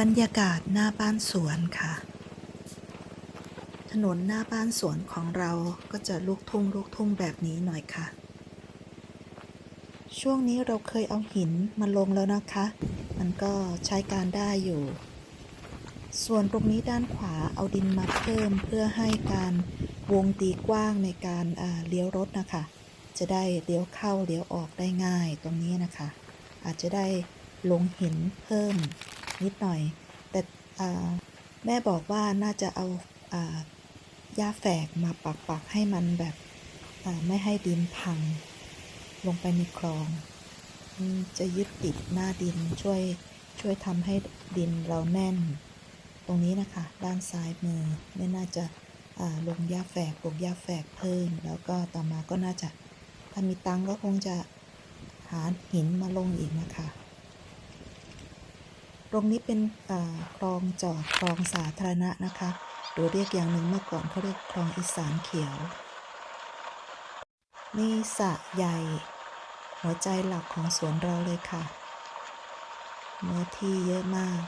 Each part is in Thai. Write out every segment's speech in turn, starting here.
บรรยากาศหน้าบ้านสวนค่ะ ถนนหน้าบ้านสวนของเราก็จะลูกทุ่งลูกทุ่งแบบนี้หน่อยค่ะ ช่วงนี้เราเคยเอาหินมาลงแล้วนะคะ มันก็ใช้การได้อยู่ ส่วนตรงนี้ด้านขวาเอาดินมาเพิ่มเพื่อให้การวงตีกว้างในการาเลี้ยวรถนะคะ จะได้เลี้ยวเข้าเลี้ยวออกได้ง่ายตรงนี้นะคะ อาจจะได้ลงหินเพิ่ม นิดหน่อย แต่แม่บอกว่าน่าจะเอาหญ้าแฝกมาปักปักๆให้มันแบบไม่ให้ดินพัง ลงไปในคลอง จะยึดติดหน้าดินช่วยช่วยทำให้ดินเราแน่น ตรงนี้นะคะ ด้านซ้ายมือไม่น่าจะาลงหญ้าแฝกปลูกหญ้าแฝกเพิ่ม แล้วก็ต่อมาก็น่าจะถ้ามีตังก็คงจะหาหินมาลงอีกนะคะ ตรงนี้เป็นคลองจอดคลองสาธารณะนะคะหรือเรียกอย่างหนึ่งเมื่อก่อนเขาเรียกคลองอีสานเขียวนี่สระใหญ่ หัวใจหลักของสวนเราเลยค่ะเนื้อที่เยอะมาก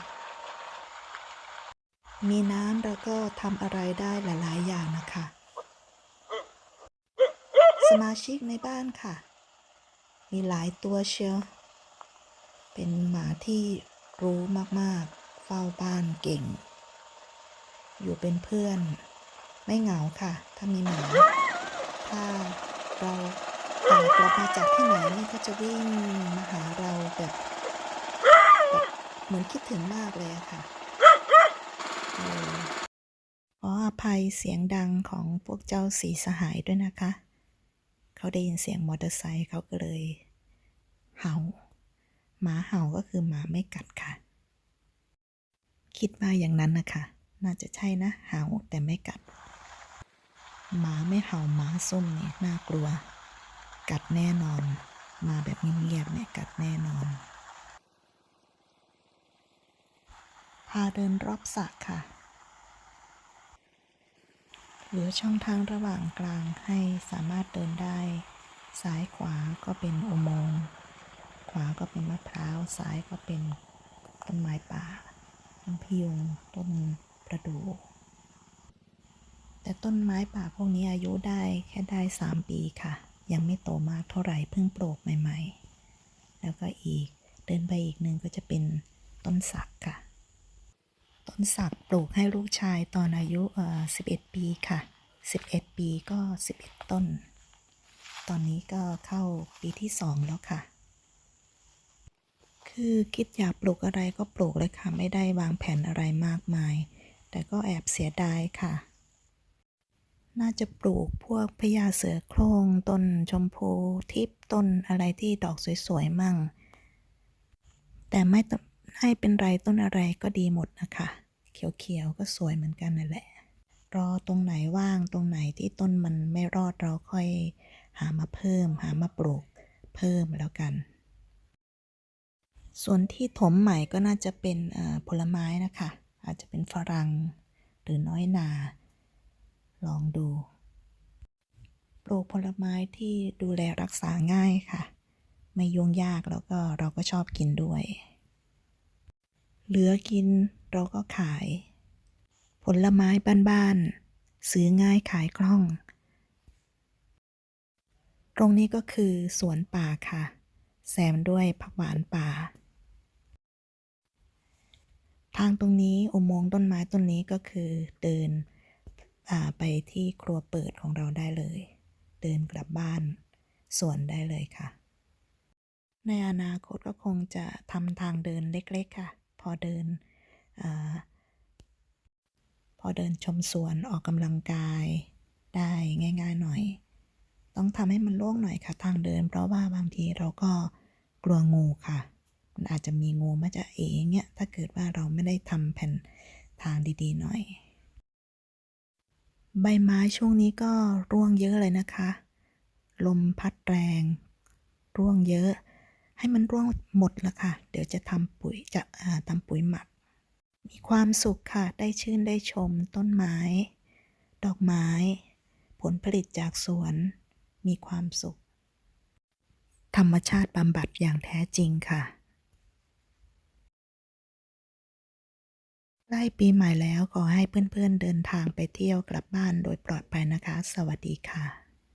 มีน้ำแล้วก็ทำอะไรได้หลายๆ อย่างนะคะ สมาชิกในบ้านค่ะ มีหลายตัวเชียว เป็นหมาที่ รู้มากๆ เฝ้าบ้านเก่ง อยู่เป็นเพื่อน ไม่เหงาค่ะ ถ้ามีหมา ถ้าเราออกกลับมาจากที่ไหนนี่ก็จะวิ่งมาหาเราแบบแบบเหมือนคิดถึงมากเลยค่ะออขออภัยเสียงดังของพวกเจ้าสีสหายด้วยนะคะ เขาได้ยินเสียงมอเตอร์ไซค์เขาก็เลย เห่า หมาเห่าก็คือหมาไม่กัดค่ะ คิดว่าอย่างนั้นนะคะ น่าจะใช่นะเห่าแต่ไม่กัด หมาไม่เห่าหมาส้มเนี่ยน่ากลัว กัดแน่นอน มาแบบเงียบๆเนี่ยกัดแน่นอน พาเดินรอบสระค่ะเหลือช่องทางระหว่างกลางให้สามารถเดินได้ ซ้ายขวาก็เป็นอุโมงค์ วาก็เป็นมะพร้าว ซ้ายก็เป็นต้นไม้ป่า ต้นพะยุง ต้นประดู่แต่ต้นไม้ป่าพวกนี้อายุได้แค่ได้สามปีค่ะ ยังไม่โตมากเท่าไหร่เพิ่งปลูกใหม่ ๆ แล้วก็อีกเดินไปอีกหนึ่งก็จะเป็นต้นสักค่ะ ต้นสักปลูกให้ลูกชายตอนอายุเอ่อ11 ปีค่ะ 11 ปีก็ 11 ต้น ตอนนี้ก็เข้าปีที่สองแล้วค่ะ คือคิดอยากปลูกอะไรก็ปลูกเลยค่ะ ไม่ได้วางแผนอะไรมากมาย แต่ก็แอบเสียดายค่ะ น่าจะปลูกพวกพญาเสือโคร่งต้นชมพูทิพต้นอะไรที่ดอกสวยๆมั่ง แต่ไม่ให้เป็นไรต้นอะไรก็ดีหมดนะคะ เขียวๆก็สวยเหมือนกันนั่นแหละ รอตรงไหนว่างตรงไหนที่ต้นมันไม่รอดเราค่อยหามาเพิ่ม หามาปลูกเพิ่มแล้วกัน ส่วนที่ถมใหม่ก็น่าจะเป็นผลไม้นะคะ อาจจะเป็นฝรั่งหรือน้อยนา ลองดู ปลูกผลไม้ที่ดูแลรักษาง่ายค่ะ ไม่ยุ่งยากแล้วก็เราก็ชอบกินด้วย เหลือกินเราก็ขาย ผลไม้บ้านๆซื้อง่ายขายคล่อง ตรงนี้ก็คือสวนป่าค่ะ แซมด้วยผักหวานป่า ทางตรงนี้อุโมงค์ต้นไม้ต้นนี้ก็คือเดินไปที่ครัวเปิดของเราได้เลย เดินกลับบ้านสวนได้เลยค่ะ ในอนาคตก็คงจะทำทางเดินเล็กๆค่ะ พอเดินอพอเดินชมสวนออกกำลังกายได้ง่าย ๆหน่อย ต้องทำให้มันโล่งหน่อยค่ะ ทางเดิน เพราะว่าบางทีเราก็กลัวงูค่ะ อาจจะมีงูมาจะเองเงี้ยถ้าเกิดว่าเราไม่ได้ทำแผ่นทางดีๆหน่อย ใบไม้ช่วงนี้ก็ร่วงเยอะเลยนะคะ ลมพัดแรง ร่วงเยอะ ให้มันร่วงหมดละค่ะ เดี๋ยวจะทำปุ๋ยจะทำปุ๋ยหมัก มีความสุขค่ะ ได้ชื่นได้ชมต้นไม้ ดอกไม้ ผลผลิตจากสวน มีความสุข ธรรมชาติบำบัดอย่างแท้จริงค่ะ ใกล้ปีใหม่แล้วขอให้เพื่อนๆเดินทางไปเที่ยวกลับบ้านโดยปลอดภัยนะคะ สวัสดีค่ะ